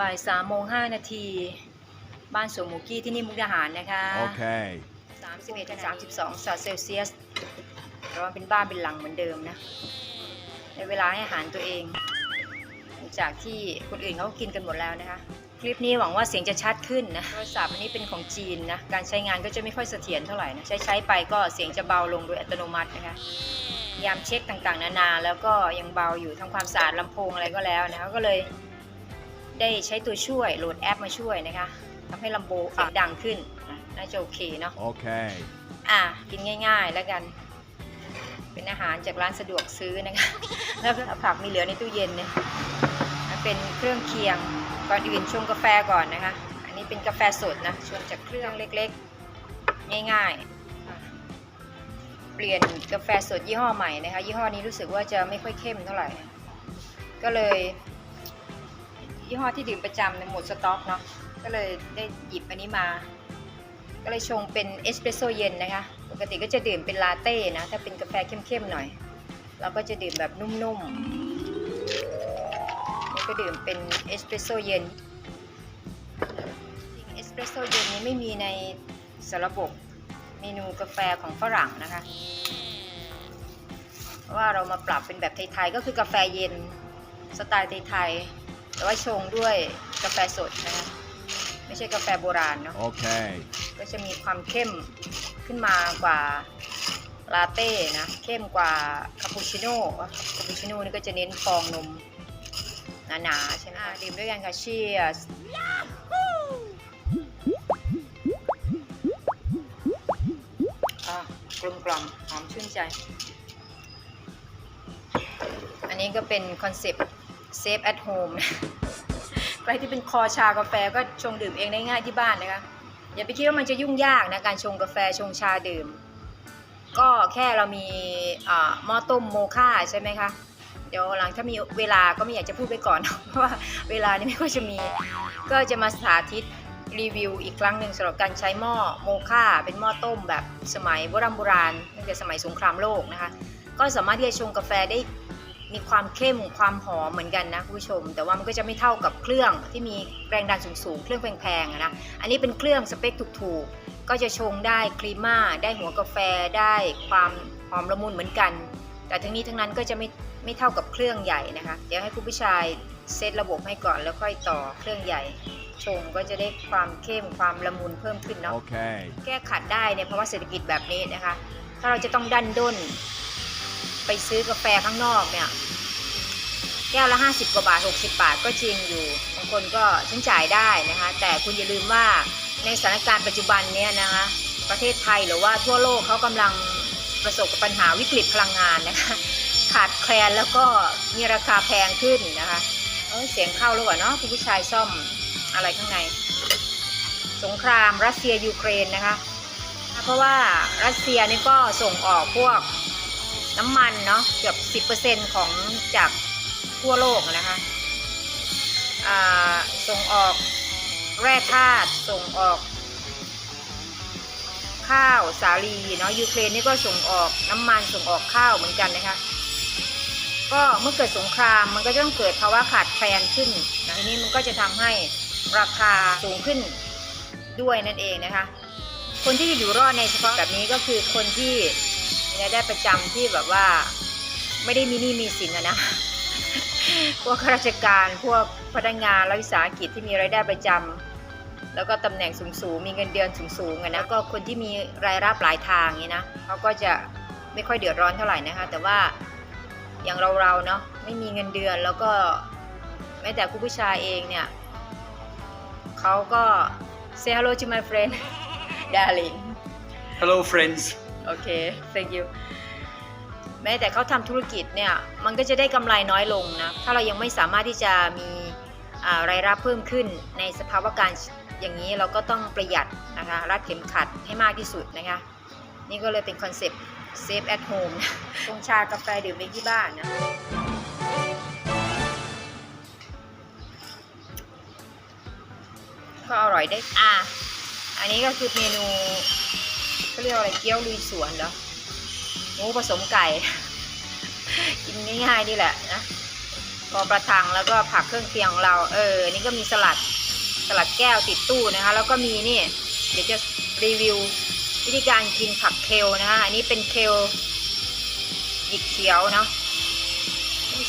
บ่ายสามโมงห้านาทีบ้านสวนหมูกี้ที่นี่มุกดาหารนะคะ Okay. 31ถึง32องศาเซลเซียสร้อนเป็นบ้านเป็นหลังเหมือนเดิมนะในเวลาให้อาหารตัวเอง หลังจากที่คนอื่นเขากินกันหมดแล้วนะคะ คลิปนี้หวังว่าเสียงจะชัดขึ้นนะโทรศัพท์อันนี้เป็นของจีนนะการใช้งานก็จะไม่ค่อยเสถียรเท่าไหร่นะใช้ใช้ไปก็เสียงจะเบาลงโดยอัตโนมัตินะคะ พยายามเช็คต่างๆ นานาแล้วก็ยังเบาอยู่ทำความสะอาดลำโพงอะไรก็แล้วนะคะก็เลย ได้ใช้ตัวช่วยโหลดแอปมาช่วยนะคะทำให้ลำโพงเสียงดังขึ้นนะน่าจะโอเคเนาะ Okay. อะกินง่าย ๆ แล้วกัน เป็นอาหารจากร้านสะดวกซื้อนะคะแล้วก็ผักมีเหลือในตู้เย็นเนี่ยมันเป็นเครื่องเคียงก่อนอื่นชงกาแฟก่อนนะคะ อันนี้เป็นกาแฟสดนะชงจากเครื่องเล็กๆ ง่ายๆอะเปลี่ยนกาแฟสดยี่ห้อใหม่นะคะ ยี่ห้อนี้รู้สึกว่าจะไม่ค่อยเข้มเท่าไหร่ ก็เลย ยี่ห้อที่ดื่มประจำเนี่ยหมดสต็อกเนาะก็เลยได้หยิบอันนี้มา ก็เลยชงเป็นเอสเปรสโซเย็นนะคะ ปกติก็จะดื่มเป็นลาเต้นะ ถ้าเป็นกาแฟเข้มๆหน่อย เราก็จะดื่มแบบนุ่มๆนี่ก็ดื่มเป็นเอสเปรสโซเย็นจริงเอสเปรสโซเย็นนี้ไม่มีในสารบบเมนูกาแฟของฝรั่งนะคะเพราะว่าเรามาปรับเป็นแบบไทยๆ ก็คือกาแฟเย็น สไตล์ไทยๆ แต่ว่าชงด้วยกาแฟสดนะคะไม่ใช่กาแฟโบราณเนาะ Okay. ก็จะมีความเข้มขึ้นมากว่าลาเต้นะ เข้มกว่าคาปูชิโน่คาปูชิโน่นี่ก็จะเน้นฟองนมหนาๆใช่ไหมอะดื่มด้วยกันค่ะเชียร์ อะกลมกล่อมหอมชื่นใจ อันนี้ก็เป็นคอนเซปต์ Safe at Home นะใครที่เป็นคอชากาแฟก็ชงดื่มเองได้ง่ายที่บ้านนะคะ อย่าไปคิดว่ามันจะยุ่งยากนะการชงกาแฟชงชาดื่ม ก็แค่เรามีหม้อต้มโมค่าใช่ไหมคะเดี๋ยวหลังถ้ามีเวลาก็ไม่อยากจะพูดไปก่อน เพราะว่าเวลานี่ไม่ค่อยจะมี ก็จะมาสาธิตรีวิวอีกครั้งหนึ่งสำหรับการใช้หม้อโมค่าเป็นหม้อต้มแบบสมัยโบราณโบราณตั้งแต่สมัยสงครามโลกนะคะ ก็สามารถที่จะชงกาแฟได้ มีความเข้มความหอมเหมือนกันนะคุณผู้ชม แต่ว่ามันก็จะไม่เท่ากับเครื่องที่มีแรงดันสูงๆ เครื่องแพงๆอะนะ อันนี้เป็นเครื่องสเปคถูกๆ ก็จะชงได้ครีม่า ได้หัวกาแฟ ได้ความหอมละมุนเหมือนกัน แต่ทั้งนี้ทั้งนั้นก็จะไม่ไม่เท่ากับเครื่องใหญ่นะคะ เดี๋ยวให้คุณผู้ชายเซตระบบให้ก่อนแล้วค่อยต่อเครื่องใหญ่ ชงก็จะได้ความเข้มความละมุนเพิ่มขึ้นเนาะ Okay. แก้ขัดได้ในภาวะเศรษฐกิจแบบนี้นะคะ ถ้าเราจะต้องดันด้น ไปซื้อกาแฟข้างนอกเนี่ย แก้วละ50กว่าบาท60บาทก็จริงอยู่บางคนก็ฉันจ่ายได้นะคะ แต่คุณอย่าลืมว่าในสถานการณ์ปัจจุบันเนี้ยนะคะประเทศไทยหรือว่าทั่วโลกเขากำลังประสบกับปัญหาวิกฤตพลังงานนะคะ ขาดแคลนแล้วก็มีราคาแพงขึ้นนะคะเอยเสียงเข้าแล้ววะเนาะคุณผู้ชายซ่อมอะไรข้างใน สงครามรัสเซียยูเครนนะคะ เพราะว่ารัสเซียนี่ก็ส่งออกพวก น้ำมันเนาะเกือบ 10%ของจากทั่วโลกนะคะส่งออกแร่ธาตุส่งออก ข้าวสาลีเนาะยูเครนนี่ก็ส่งออกน้ำมันส่งออกข้าวเหมือนกันนะคะ ก็เมื่อเกิดสงครามมันก็จะต้องเกิดภาวะขาดแคลนขึ้นนะทีนี้มันก็จะทำให้ราคาสูงขึ้นด้วยนั่นเองนะคะ คนที่จะอยู่รอดในเฉพาะแบบนี้ก็คือคนที่ มีรายได้ประจำที่แบบว่าไม่ได้มีหนี้มีสินอะนะพวกข้าราชการพวกพนักงานรัฐวิสาหกิจที่มีรายได้ประจำแล้วก็ตำแหน่งสูงๆมีเงินเดือนสูงๆอะนะก็คนที่มีรายรับหลายทางนี้นะเขาก็จะไม่ค่อยเดือดร้อนเท่าไหร่นะคะ แต่ว่าอย่างเราๆเนาะไม่มีเงินเดือนแล้วก็แม้แต่คุณผู้ชายเองเนี่ยเขาก็ say hello to my friend darling Hello, friends. โอเค thank you แม้แต่เขาทำธุรกิจเนี่ย มันก็จะได้กำไรน้อยลงนะ ถ้าเรายังไม่สามารถที่จะมีอ่ารายรับเพิ่มขึ้นในสภาวะการอย่างนี้เราก็ต้องประหยัดนะคะ รัดเข็มขัดให้มากที่สุดนะคะ นี่ก็เลยเป็นคอนเซปต์ save at home นะชงชากาแฟดื่มเองที่บ้านนะก็อร่อยได้ อะ อันนี้ก็คือเมนู เรียกอะไรเกี๊ยวลุยสวนเหรอหมูผสมไก่ กินง่ายๆนี่แหละนะพอประทังแล้วก็ผักเครื่องเคียงของเรา เออ นี่ก็มีสลัดสลัดแก้วติดตู้นะคะ แล้วก็มีนี่ เดี๋ยวจะรีวิววิธีการกินผักเคลนะคะอันนี้เป็นเคลหยิกเขียวเนาะ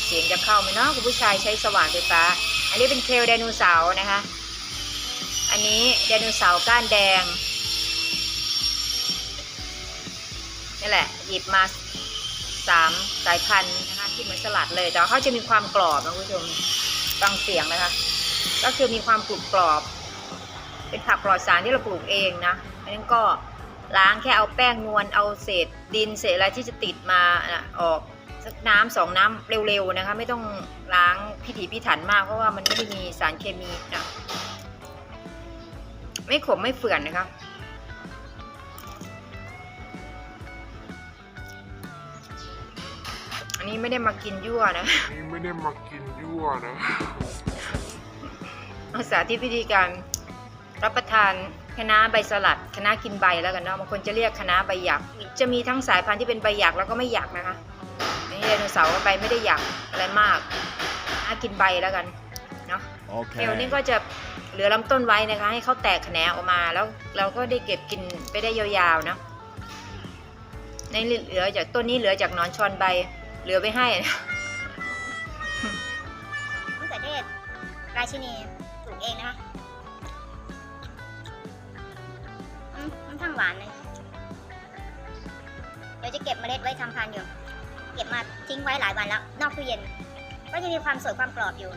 เสียงจะเข้าไหมเนาะคุณผู้ชายใช้สว่านไฟฟ้า อันนี้เป็นเคลไดโนเสาร์นะคะ อันนี้ไดโนเสาร์ก้านแดง นี่แหละ หยิบมาสามสายพันธุ์นะคะที่เหมือนสลัดเลย แต่เขาจะมีความกรอบนะคุณผู้ชมฟังเสียงนะคะ ก็คือมีความกรุบกรอบ เป็นผักปลอดสารที่เราปลูกเองนะอันนั้นก็ล้างแค่เอาแป้งนวลเอาเศษดินเศษอะไรที่จะติดมาออกสักน้ำสองน้ำเร็วๆนะคะ ไม่ต้องล้างพิถีพิถันมากเพราะว่ามันไม่ได้มีสารเคมีนะไม่ขมไม่เฝื่อนนะคะ อันนี้ไม่ได้มากินยั่วนะนี่ไม่ได้มากินยั่วนะเอาสาธิตวิธีการรับประทานคะน้าใบสลัดคะน้ากินใบแล้วกันเนาะบางคนจะเรียกคะน้าใบหยัก จะมีทั้งสายพันธุ์ที่เป็นใบหยักแล้วก็ไม่หยักนะคะอันนี้ไดโนเสาร์ใบไม่ได้หยักอะไรมากถ้ากินใบแล้วกันเนาะเทลนี่ก็จะเหลือลำต้นไว้นะคะ ให้เขาแตกแขนงออกมาแล้วเราก็ได้เก็บกินไปได้ยาวๆเนาะในเหลือจากต้นนี้เหลือจากหนอนชอนใบ เหลือไว้ให้มะเขือเทศราชินีปลูกเองนะคะอืมมันทั้งหวานเลยเดี๋ยวจะเก็บเมล็ดไว้ทำพันธุ์อยู่ เก็บมาทิ้งไว้หลายวันแล้ว นอกตู้เย็น ก็จะมีความสวยความกรอบอยู่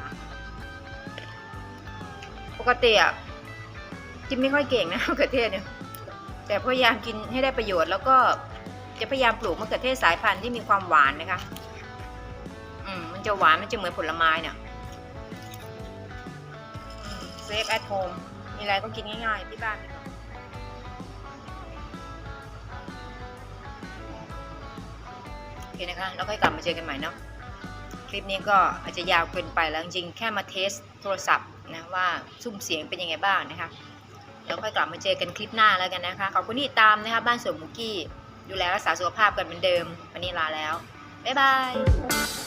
ปกติอะกินไม่ค่อยเก่งนะมะเขือเทศเนี่ย แต่พยายามกินให้ได้ประโยชน์แล้วก็ จะพยายามปลูกมะเขือเทศสายพันธุ์ที่มีความหวานนะคะ อืม มันจะหวานมันจะเหมือนผลไม้เนี่ยเซฟแอทโฮมมีอะไรก็กินง่ายๆ ที่บ้านโอเคนะคะ แล้วค่อยกลับมาเจอกันใหม่เนาะคลิปนี้ก็อาจจะยาวเกินไปแล้วจริงแค่มาเทสโทรศัพท์นะว่าซุ้มเสียงเป็นยังไงบ้างนะคะแล้วค่อยกลับมาเจอกันคลิปหน้าแล้วกันนะคะ ขอบคุณที่ตามนะคะ บ้านสวนมุกี้ ดูแลรักษาสุขภาพกันเหมือนเดิม วันนี้ลาแล้ว บ๊ายบาย